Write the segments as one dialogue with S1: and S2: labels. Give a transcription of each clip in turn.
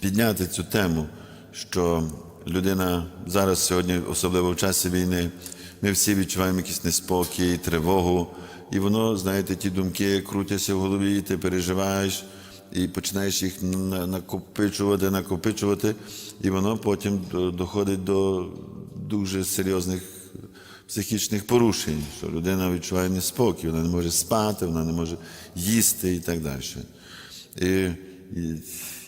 S1: підняти цю тему, що людина зараз сьогодні, особливо в часі війни, ми всі відчуваємо якийсь неспокій, тривогу, і воно, знаєте, ті думки крутяться в голові, ти переживаєш. І починаєш їх накопичувати, накопичувати, і воно потім доходить до дуже серйозних психічних порушень, що людина відчуває неспокій, вона не може спати, вона не може їсти і так далі. І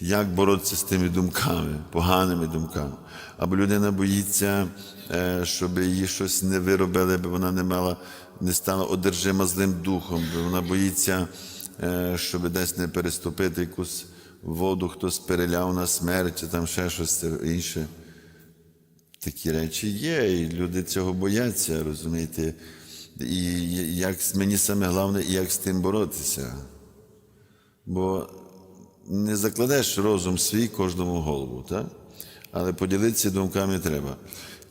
S1: як боротися з тими думками, поганими думками? Або людина боїться, е, щоб її щось не виробили, бо вона не мала, не стала одержима злим духом, бо вона боїться, е, щоб десь не переступити якусь воду, хтось переляв на смерть, чи там ще щось інше. Такі речі є, і люди цього бояться, розумієте. І як мені саме головне, як з тим боротися. Бо не закладеш розум свій кожному голову, так? але поділитися думками треба.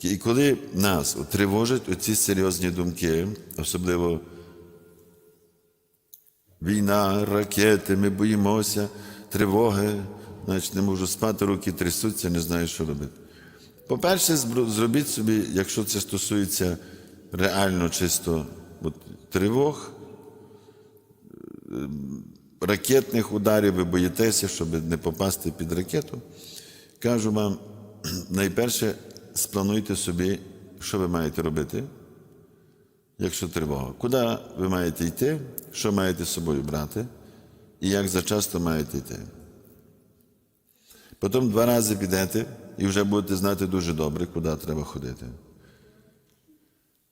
S1: І коли нас тривожать оці серйозні думки, особливо війна, ракети, ми боїмося, тривоги, значить не можу спати, руки трясуться, не знаю, що робити. По-перше, зробіть собі, якщо це стосується реально чисто от, тривог, е, ракетних ударів, ви боїтеся, щоб не попасти під ракету. Кажу вам, найперше сплануйте собі, що ви маєте робити, якщо тривога. Куди ви маєте йти, що маєте з собою брати, і як зачасто маєте йти. Потім два рази підете і вже будете знати дуже добре, куди треба ходити.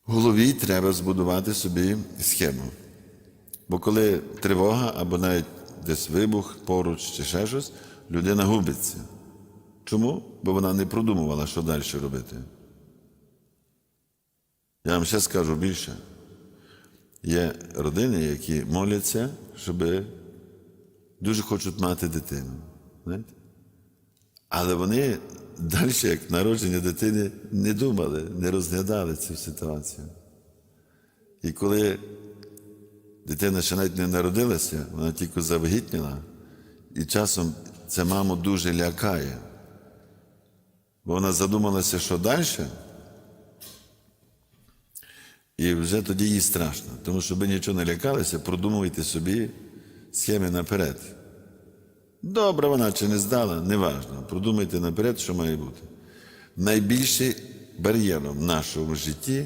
S1: В голові треба збудувати собі схему. Бо коли тривога або навіть десь вибух поруч чи ще щось, людина губиться. Чому? Бо вона не продумувала, що далі робити. Я вам ще скажу більше. Є родини, які моляться, щоб дуже хочуть мати дитину. Знаєте? Але вони далі, як народження дитини, не думали, не розглядали цю ситуацію. І коли дитина ще навіть не народилася, вона тільки завагітніла, і часом це маму дуже лякає. Бо вона задумалася, що далі, і вже тоді їй страшно. Тому що ви нічого не лякалися, продумуйте собі схеми наперед. Добре вона чи не здала, неважно. Продумайте наперед, що має бути. Найбільший бар'єром в нашому житті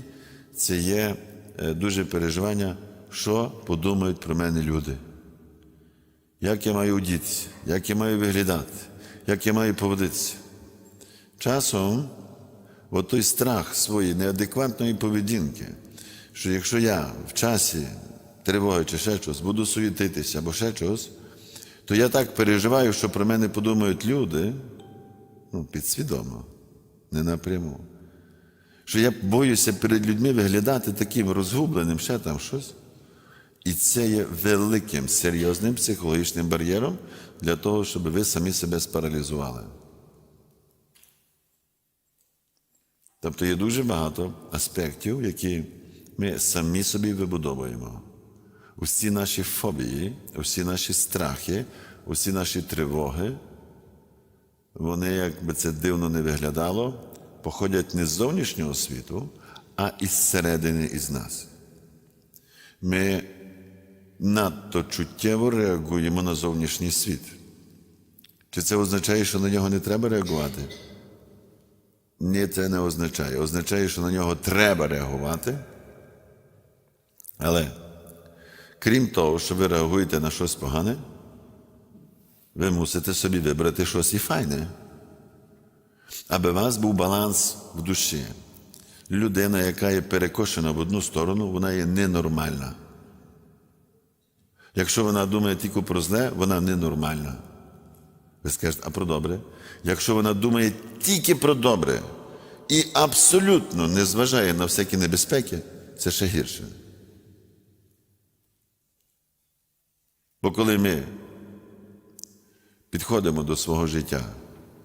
S1: це є е, дуже переживання, що подумають про мене люди. Як я маю одітися, як я маю виглядати, як я маю поводитися. Часом от той страх своєї неадекватної поведінки, що якщо я в часі тривоги чи ще щось буду суєтитися або ще щось, то я так переживаю, що про мене подумають люди, ну, підсвідомо, не напряму. Що я боюся перед людьми виглядати таким розгубленим, ще там щось. І це є великим серйозним психологічним бар'єром для того, щоб ви самі себе спаралізували. Тобто є дуже багато аспектів, які ми самі собі вибудовуємо. Усі наші фобії, усі наші страхи, усі наші тривоги, вони, як би це дивно не виглядало, походять не з зовнішнього світу, а із середини із нас. Ми надто чуттєво реагуємо на зовнішній світ. Чи це означає, що на нього не треба реагувати? Ні, це не означає. Означає, що на нього треба реагувати. Але крім того, що ви реагуєте на щось погане, ви мусите собі вибрати щось і файне, аби у вас був баланс в душі. Людина, яка є перекошена в одну сторону, вона є ненормальна. Якщо вона думає тільки про зле, вона ненормальна. Ви скажете, а про добре? Якщо вона думає тільки про добре і абсолютно не зважає на всякі небезпеки, це ще гірше. Бо коли ми підходимо до свого життя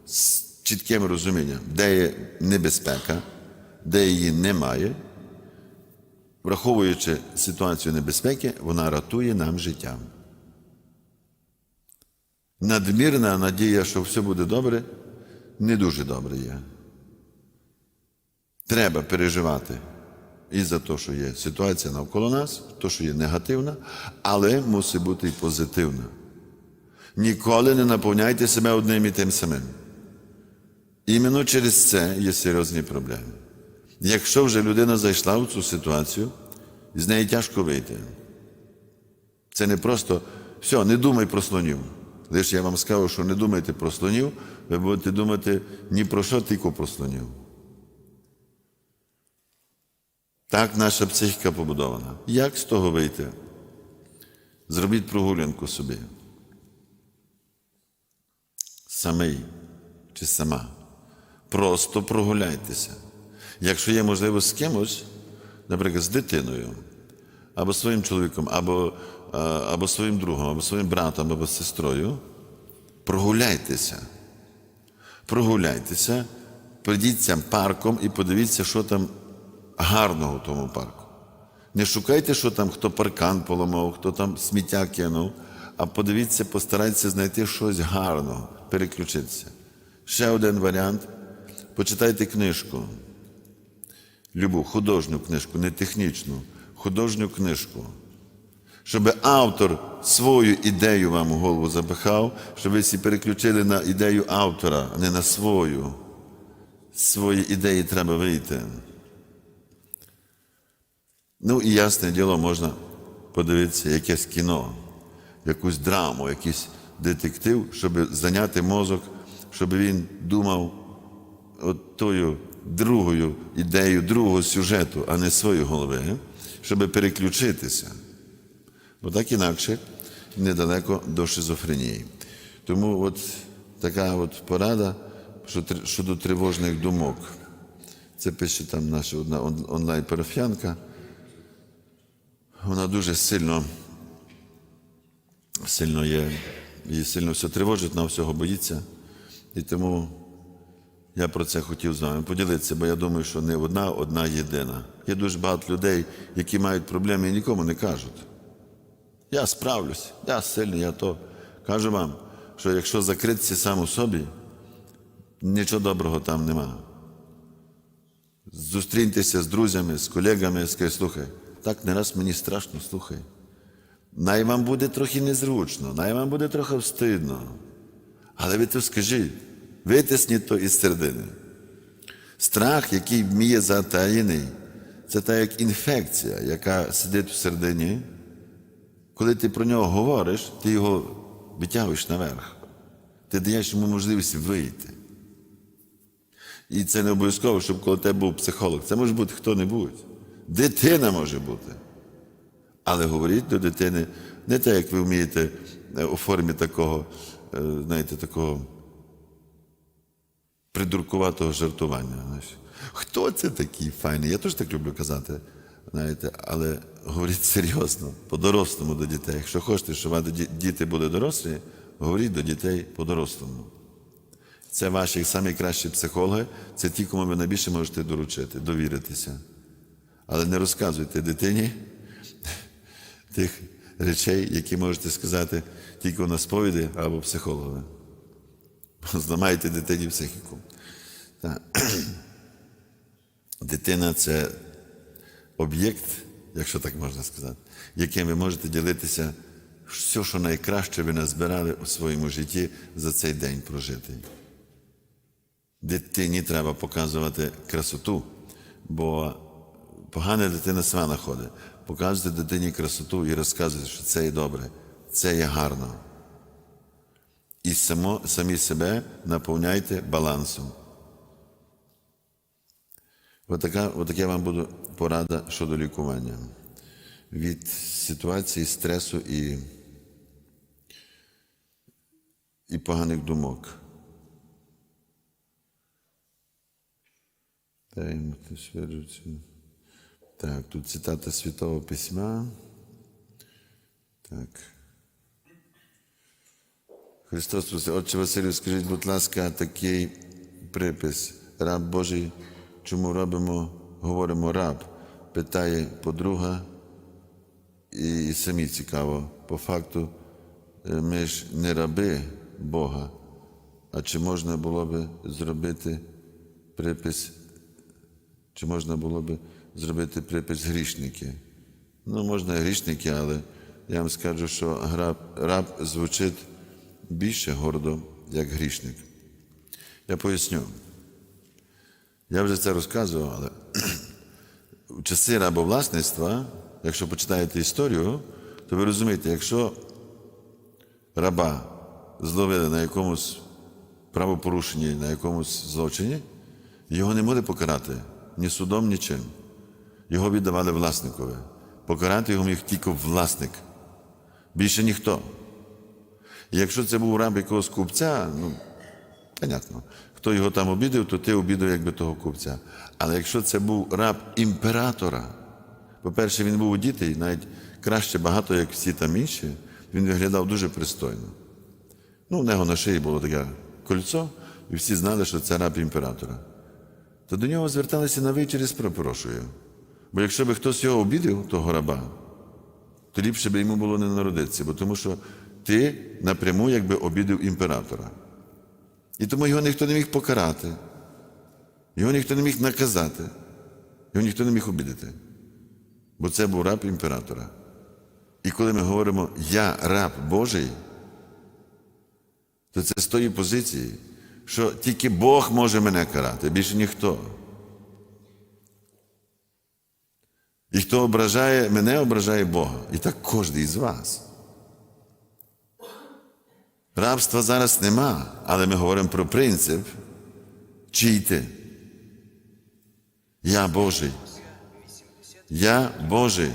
S1: з чітким розумінням, де є небезпека, де її немає, враховуючи ситуацію небезпеки, вона рятує нам життя. надмірна надія, що все буде добре, не дуже добре є. Треба переживати і за те, що є ситуація навколо нас, то, що є негативна, але мусить бути і позитивна. Ніколи не наповняйте себе одним і тим самим. Іменно через це є серйозні проблеми. Якщо вже людина зайшла в цю ситуацію, з неї тяжко вийти. Це не просто все, не думай про слонів. Лише я вам скажу, що не думайте про слонів, ви будете думати ні про що, тільки про слонів. Так наша психіка побудована. Як з того вийти? Зробіть прогулянку собі. Самий чи сама. Просто прогуляйтеся. Якщо є можливо з кимось, наприклад, з дитиною, або своїм чоловіком, або, або своїм другом, або своїм братом, або сестрою, прогуляйтеся. Прогуляйтеся, прийдіться парком і подивіться, що там гарного в тому парку. Не шукайте, що там хто паркан поламав, хто там сміття кинув, а подивіться, постарайтеся знайти щось гарного, переключитися. Ще один варіант. Почитайте книжку. Любу художню книжку, не технічну, художню книжку. Щоб автор свою ідею вам у голову запихав, щоб ви всі переключили на ідею автора, а не на свою. З свої ідеї треба вийти. Ну і ясне діло, можна подивитися якесь кіно, якусь драму, якийсь детектив, щоб зайняти мозок, щоб він думав от тою другою ідеєю, другого сюжету, а не своєї голови, щоб переключитися. Бо так інакше недалеко до шизофренії. Тому от така от порада щодо тривожних думок. Це пише там наша одна онлайн-парафіянка. Вона дуже сильно, сильно є, її сильно все тривожить, вона всього боїться. І тому я про це хотів з вами поділитися, бо я думаю, що не одна, одна єдина. Є дуже багато людей, які мають проблеми і нікому не кажуть. Я справлюсь, я сильний, я то. Кажу вам, що якщо закритися сам у собі, нічого доброго там нема. Зустріньтеся з друзями, з колегами, скажіть, слухай, так не раз мені страшно, слухай. Най вам буде трохи незручно, най вам буде трохи встидно. Але ви то скажіть, витисніть то із середини. Страх, який вміє затаєний, це та як інфекція, яка сидить всередині. Коли ти про нього говориш, ти його витягуєш наверх. Ти даєш йому можливість вийти. І це не обов'язково, щоб коли тебе був психолог. Це може бути хто-небудь. Дитина може бути. Але говоріть до дитини не так, як ви вмієте е, у формі такого, е, знаєте, такого придуркуватого жартування. знаєш. Хто це такий файний? Я теж так люблю казати, знаєте, але говоріть серйозно, по-дорослому до дітей. Якщо хочете, щоб ваші діти були дорослі, говоріть до дітей по-дорослому. Це ваші найкращі психологи, це ті, кому ви найбільше можете доручити, довіритися. Але не розказуйте дитині тих речей, які можете сказати тільки на сповіді або психологи. Зламаєте дитині психіку. Так. Дитина це об'єкт, якщо так можна сказати, яким ви можете ділитися все, що найкраще ви назбирали у своєму житті за цей день прожитий. Дитині треба показувати красоту, бо погана дитина сама знаходить. Показуйте дитині красоту і розказуйте, що це є добре, це є гарно. І само, самі себе наповняйте балансом. Отака, отаке вам буде порада щодо лікування від ситуації стресу і, і поганих думок. Так, тут цитата Святого Письма. Так. Христос просить, Отче Василю, скажіть, будь ласка, такий припис. Раб Божий, чому робимо, говоримо раб? Питає подруга, і самі цікаво. По факту, е, ми ж не раби, Бога. А чи можна було би зробити припис, чи можна було би зробити припис грішники? Ну, можна грішники, але я вам скажу, що раб, раб звучить більше гордо, як грішник. Я поясню. Я вже це розказував, але в часи рабовласництва, якщо почитаєте історію, то ви розумієте, якщо раба зловили на якомусь правопорушенні, на якомусь злочині, його не могли покарати ні судом, нічим. Його віддавали власникові. Покарати його міг тільки власник. Більше ніхто. Якщо це був раб якогось купця, ну, понятно, хто його там обідав, то ти обідав якби того купця. Але якщо це був раб імператора, по-перше, він був одітий, навіть краще багато, як всі там інші, він виглядав дуже пристойно. Ну, у нього на шиї було таке кольцо, і всі знали, що це раб імператора. То до нього зверталися на вечері з пропрошую. Бо якщо би хтось його обідав, того раба, то ліпше би йому було не народитися, бо тому що ти напряму якби обідав імператора. І тому його ніхто не міг покарати, його ніхто не міг наказати, його ніхто не міг обідати. Бо це був раб імператора. І коли ми говоримо Я раб Божий, то це з тої позиції, що тільки Бог може мене карати, більше ніхто. І хто ображає, мене ображає Бога. І так кожен із вас. Рабства зараз нема, але ми говоримо про принцип, чий ти. Я Божий. Я Божий.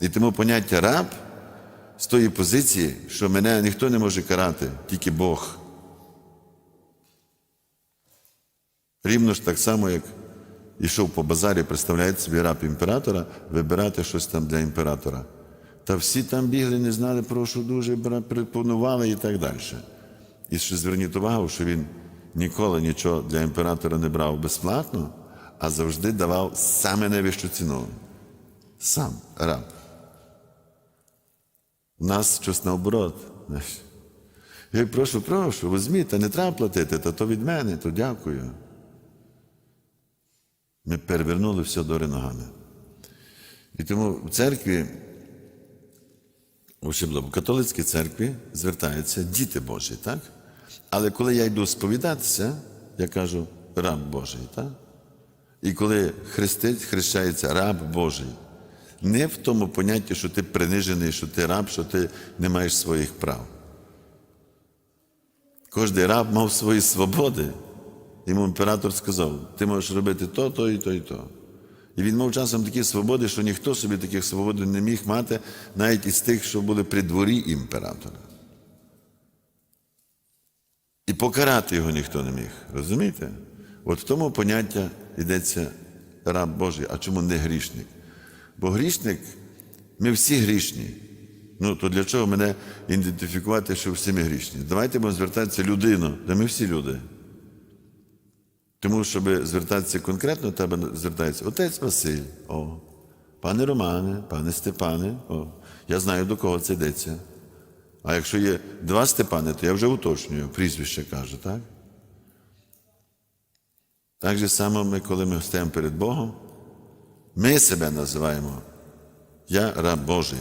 S1: І тому поняття раб з тої позиції, що мене ніхто не може карати, тільки Бог. Рівно ж так само, як йшов по базарі, представляєте собі раб імператора, вибирати щось там для імператора. Та всі там бігли, не знали, про що дуже пропонували і так далі. І ще зверніть увагу, що він ніколи нічого для імператора не брав безплатно, а завжди давав саме найвищу ціну. Сам раб. У нас щось наоборот. Я прошу, прошу, візьміть, та не треба платити, та то від мене, то дякую. Ми перевернули все до ногами. І тому в церкві, в католицькій церкві, звертаються діти Божі, так? Але коли я йду сповідатися, я кажу раб Божий, так? І коли хрестить, хрещається раб Божий. Не в тому понятті, що ти принижений, що ти раб, що ти не маєш своїх прав. Кожний раб мав свої свободи. Йому імператор сказав, ти можеш робити то, то і то, і то. І він мав часом такі свободи, що ніхто собі таких свобод не міг мати, навіть із тих, що були при дворі імператора. І покарати його ніхто не міг. Розумієте? От в тому поняття йдеться раб Божий. А чому не грішник? Бо грішник, ми всі грішні. Ну, то для чого мене ідентифікувати, що всі ми грішні? Давайте будемо звертатися людину, де ми всі люди. Тому, щоб звертатися конкретно, треба звертатися отець Василь, о, пане Романе, пане Степане, о, я знаю, до кого це йдеться. А якщо є два Степани, то я вже уточнюю, прізвище кажу, так? Так же само ми, коли ми стоїмо перед Богом, ми себе називаємо Я раб Божий.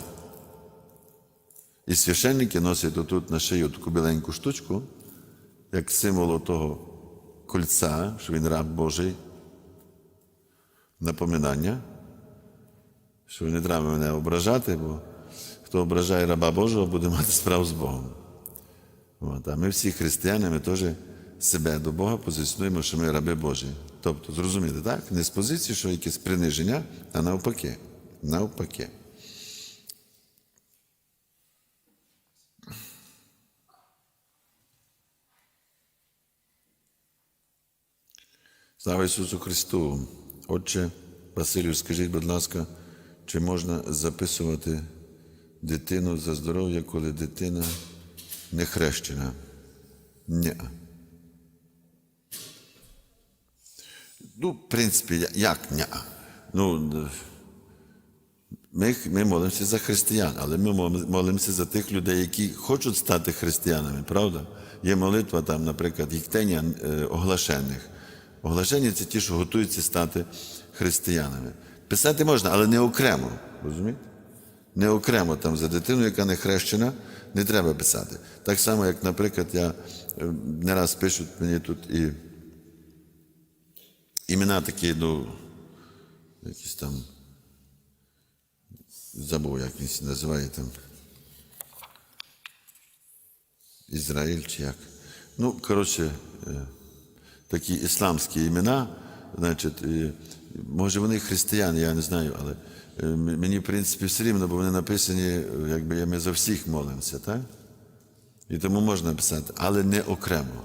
S1: І священники носять отут на шию таку біленьку штучку, як символ того кольця, що він раб Божий. Напоминання, що не треба мене ображати, бо хто ображає раба Божого, буде мати справу з Богом. От. А ми всі християни, ми теж себе до Бога позиціонуємо, що ми раби Божі. Тобто, зрозуміли, так? Не з позиції, що якесь приниження, а навпаки. Навпаки. Слава Ісусу Христу! Отче Василю, скажіть, будь ласка, чи можна записувати дитину за здоров'я, коли дитина не хрещена? Ні. Ну, в принципі, як ні? Ну, Ми, ми молимося за християн, але ми молимося за тих людей, які хочуть стати християнами, правда? Є молитва там, наприклад, їхтення е, оглашених. Оглашені це ті, що готуються стати християнами. Писати можна, але не окремо. Розумієте? Не окремо там за дитину, яка не хрещена, не треба писати. Так само, як, наприклад, я е, не раз пишуть мені тут і імена такі, ну, якісь там забув, як він називає там. Ізраїль чи як. Ну, коротше, е, такі ісламські імена, значить, може вони християни, я не знаю, але е, мені, в принципі, все рівно, бо вони написані, якби ми за всіх молимося, так? І тому можна писати, але не окремо.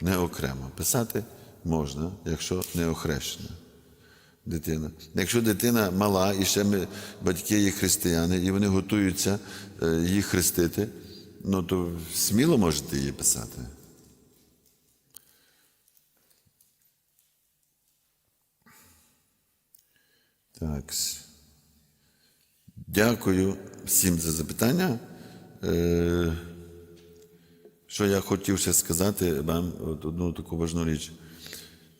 S1: Не окремо. Писати можна, якщо не охрещена дитина. Якщо дитина мала, і ще ми, батьки є християни, і вони готуються е, її хрестити, ну то сміло можете її писати. Так. Дякую всім за запитання. Е, Що я хотів ще сказати вам одну таку важну річ.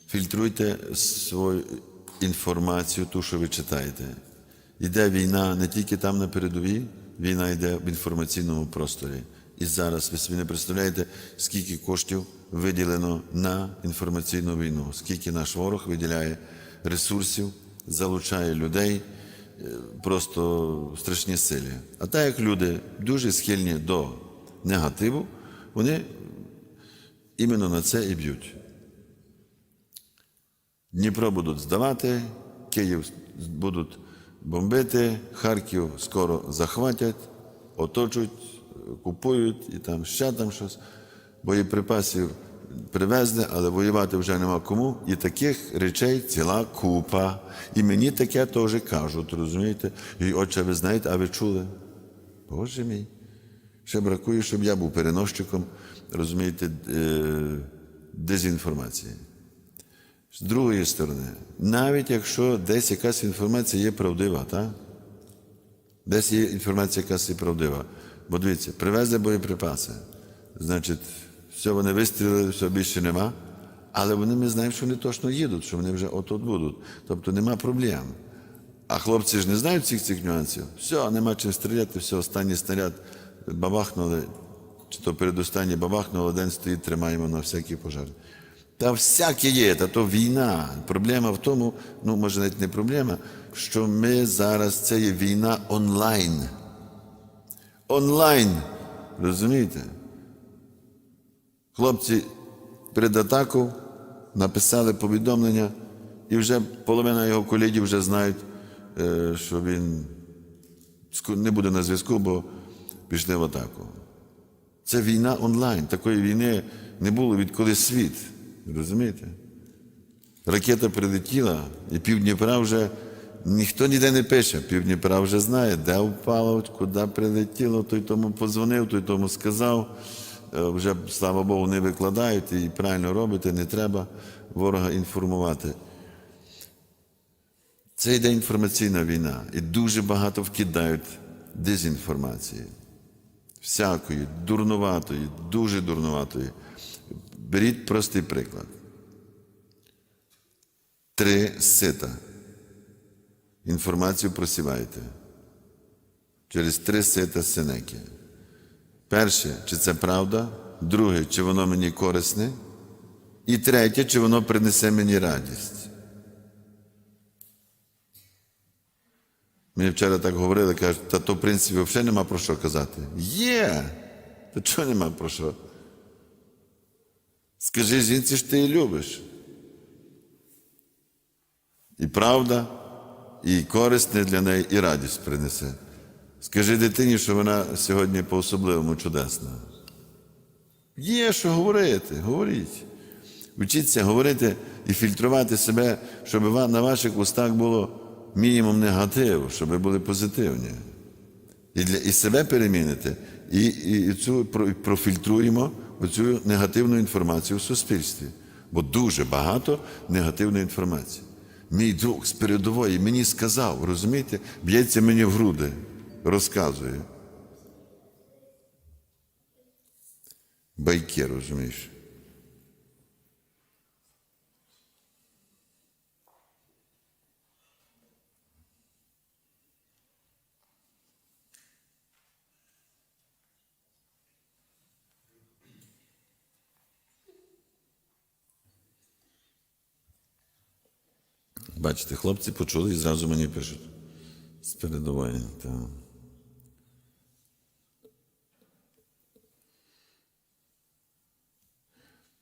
S1: Фільтруйте свою інформацію, ту, що ви читаєте. Йде війна не тільки там на передовій, війна йде в інформаційному просторі. І зараз ви собі не представляєте, скільки коштів виділено на інформаційну війну, скільки наш ворог виділяє ресурсів, залучає людей, е, просто страшні силі. А так як люди дуже схильні до негативу, вони іменно на це і б'ють. Дніпро будуть здавати, Київ будуть бомбити, Харків скоро захватять, оточують, купують і там ще там щось. Боєприпасів привезли, але воювати вже нема кому. І таких речей ціла купа. І мені таке теж кажуть, розумієте? І отче, ви знаєте, а ви чули? Боже мій. Ще бракує, щоб я був переносчиком, розумієте, е, дезінформації. З другої сторони, навіть якщо десь якась інформація є правдива, так? десь є інформація якась є правдива. Бо дивіться, привезли боєприпаси, значить, все вони вистрілили, все більше нема, але вони ми знаємо, що вони точно їдуть, що вони вже от-от будуть. Тобто нема проблем. А хлопці ж не знають всіх цих нюансів. Все, нема чим стріляти, все, останній снаряд бабахнули, чи то передостанній бабахнули, один стоїть, тримаємо на всякий пожар. Та всяке є, та то війна. Проблема в тому, ну може навіть не проблема, що ми зараз це є війна онлайн. Онлайн. Розумієте? Хлопці перед атакою написали повідомлення, і вже половина його колегів вже знають, е, що він не буде на зв'язку, бо пішли в атаку. Це війна онлайн. Такої війни не було відколи світ. Розумієте? Ракета прилетіла, і пів Дніпра вже ніхто ніде не пише. Пів Дніпра вже знає, де впало, куди прилетіло, той тому позвонив, той тому сказав. Е, Вже, слава Богу, не викладають і правильно робите, не треба ворога інформувати. Це йде інформаційна війна, і дуже багато вкидають дезінформації. Всякої, дурнуватої, дуже дурнуватої. Беріть простий приклад. Три сита. Інформацію просіваєте. Через три сита синеки. Перше, чи це правда. Друге, чи воно мені корисне. І третє, чи воно принесе мені радість. Мені вчора так говорили, кажуть, та то, в принципі, взагалі нема про що казати. Є! Та чого нема про що? Скажи жінці, що ти її любиш. І правда, і корисне для неї, і радість принесе. Скажи дитині, що вона сьогодні по-особливому чудесна. Є що говорити, говоріть. Вчіться говорити і фільтрувати себе, щоб на ваших устах було мінімум негативу, щоб ви були позитивні. І, для, і себе перемінити, і, і, і цю профільтруємо оцю негативну інформацію в суспільстві. Бо дуже багато негативної інформації. Мій друг з передової мені сказав, розумієте, б'ється мені в груди, розказує. Байки, розумієш. Бачите, хлопці почули і зразу мені пишуть з передової.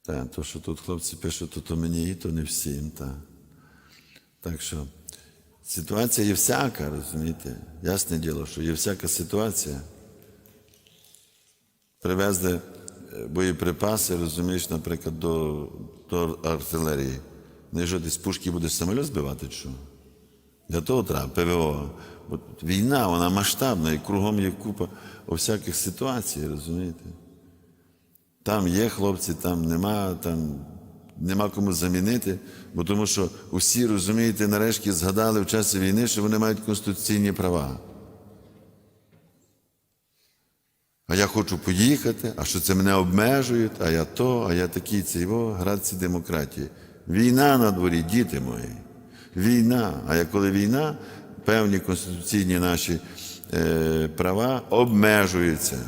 S1: Та. Та, то, що тут хлопці пишуть, то, то мені і то не всім. Та. Так що ситуація є всяка, розумієте? Ясне діло, що є всяка ситуація. Привезли е, боєприпаси, розумієш, наприклад, до, до артилерії. Не що ти з пушки будеш самоліт збивати, що? Для того треба ПВО. От війна, вона масштабна, і кругом є купа всяких ситуацій, розумієте? Там є хлопці, там нема, там нема кому замінити, бо тому що усі, розумієте, нарешті згадали в часі війни, що вони мають конституційні права. А я хочу поїхати, а що це мене обмежують, а я то, а я такий цей во, градці демократії. Війна на дворі, діти мої. Війна. А як коли війна, певні конституційні наші е, права обмежуються.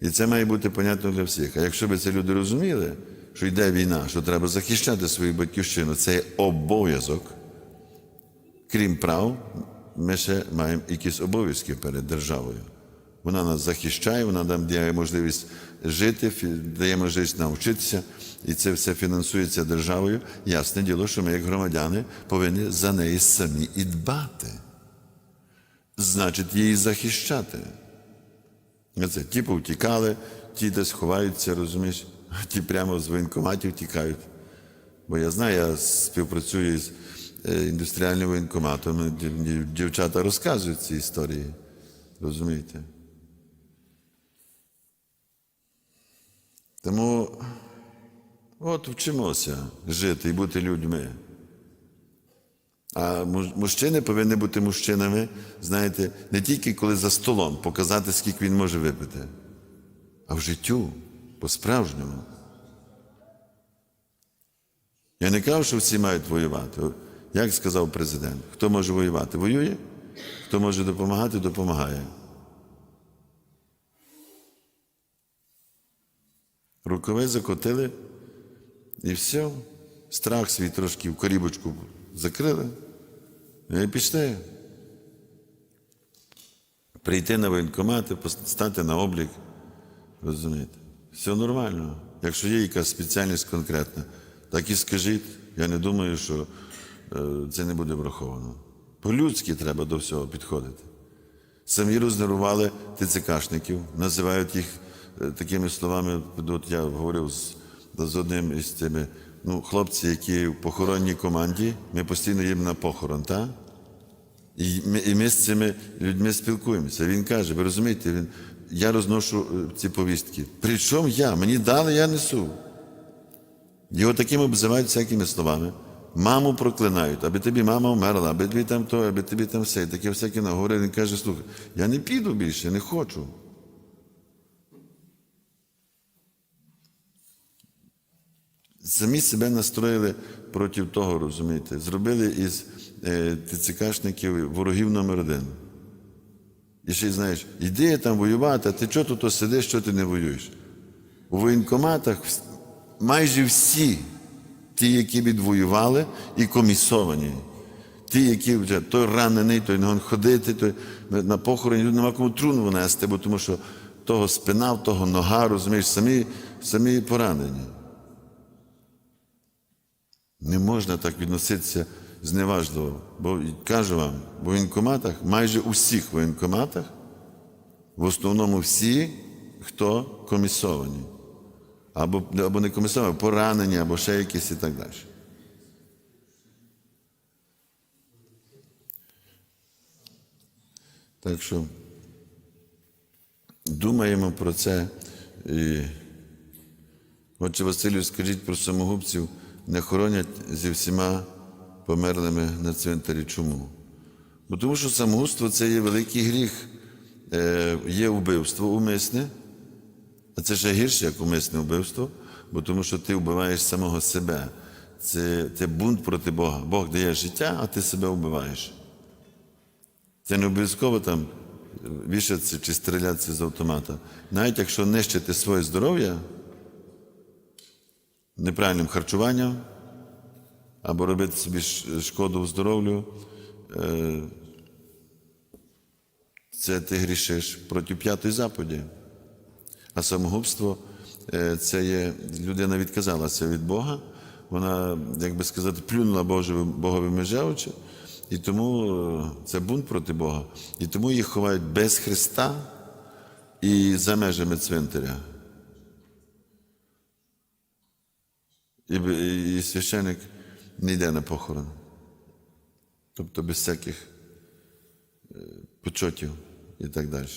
S1: І це має бути понятно для всіх. А якщо б ці люди розуміли, що йде війна, що треба захищати свою батьківщину, це є обов'язок. Крім прав, ми ще маємо якісь обов'язки перед державою. Вона нас захищає, вона нам дає можливість жити, дає можливість навчитися, і це все фінансується державою. Ясне діло, що ми, як громадяни, повинні за неї самі і дбати. Значить, її захищати. Це ті повтікали, ті десь ховаються, розумієш, ті прямо з воєнкоматів тікають. Бо я знаю, я співпрацюю з е, індустріальним воєнкоматом, дівчата розказують ці історії. Розумієте? Тому от вчимося жити і бути людьми. А мужчини повинні бути мужчинами, знаєте, не тільки коли за столом показати, скільки він може випити, а в життю по-справжньому. Я не кажу, що всі мають воювати. Як сказав президент, хто може воювати, воює, хто може допомагати, допомагає. Рукави закотили і все. Страх свій трошки в корібочку закрили. І пішли. Прийти на воєнкомати, стати на облік. Розумієте? Все нормально. Якщо є якась спеціальність конкретна, так і скажіть. Я не думаю, що е, це не буде враховано. По-людськи треба до всього підходити. Самі рознервували ТЦКшників, називають їх е, такими словами. От я говорив з, з одним із цими ну, хлопці, які в похоронній команді, ми постійно їм на похорон, так? І ми, і ми з цими людьми спілкуємося. Він каже: ви розумієте, він, я розношу е, ці повістки. Причому я? Мені дали, я несу. Його такими обзивають всякими словами. Маму проклинають, аби тобі мама вмерла, аби тобі там то, аби тобі там все. І таке всяке наговорив. Він каже, слухай, я не піду більше, не хочу. Самі себе настроїли проти того, розумієте, зробили із е, ТЦКшників ворогів номер один. І ще й знаєш, іди там воювати, а ти чого тут сидиш, що ти не воюєш? У воєнкоматах майже всі ті, які відвоювали, і комісовані. Ті, які вже той ранений, той не ходити, той на похороні нема кому труну нести, бо тому що того спина, того нога, розумієш, самі, самі поранені. Не можна так відноситися зневажливо. Бо кажу вам, в воєнкоматах, майже у всіх воєнкоматах, в основному всі, хто комісовані. Або, або не комісовані, поранені, або ще якісь і так далі. Так що думаємо про це. І... Отче Василю, скажіть про самогубців, не хоронять зі всіма померлими на цвинтарі. Чому? Бо тому що самогубство це є великий гріх, Е, є вбивство умисне, а це ще гірше, як умисне вбивство, бо тому що ти вбиваєш самого себе. Це, це бунт проти Бога. Бог дає життя, а ти себе вбиваєш. Це не обов'язково там вішатися чи стрілятися з автомата. Навіть якщо нищити своє здоров'я неправильним харчуванням або робити собі шкоду здоров'ю, е, це ти грішиш проти п'ятої заповіді. А самогубство е, це є людина відказалася від Бога, вона, як би сказати, плюнула Божеві, Богові меже і тому е, це бунт проти Бога. І тому їх ховають без Христа і за межами цвинтаря. І, і, священик не йде на похорон. Тобто без всяких е, почотів і так далі.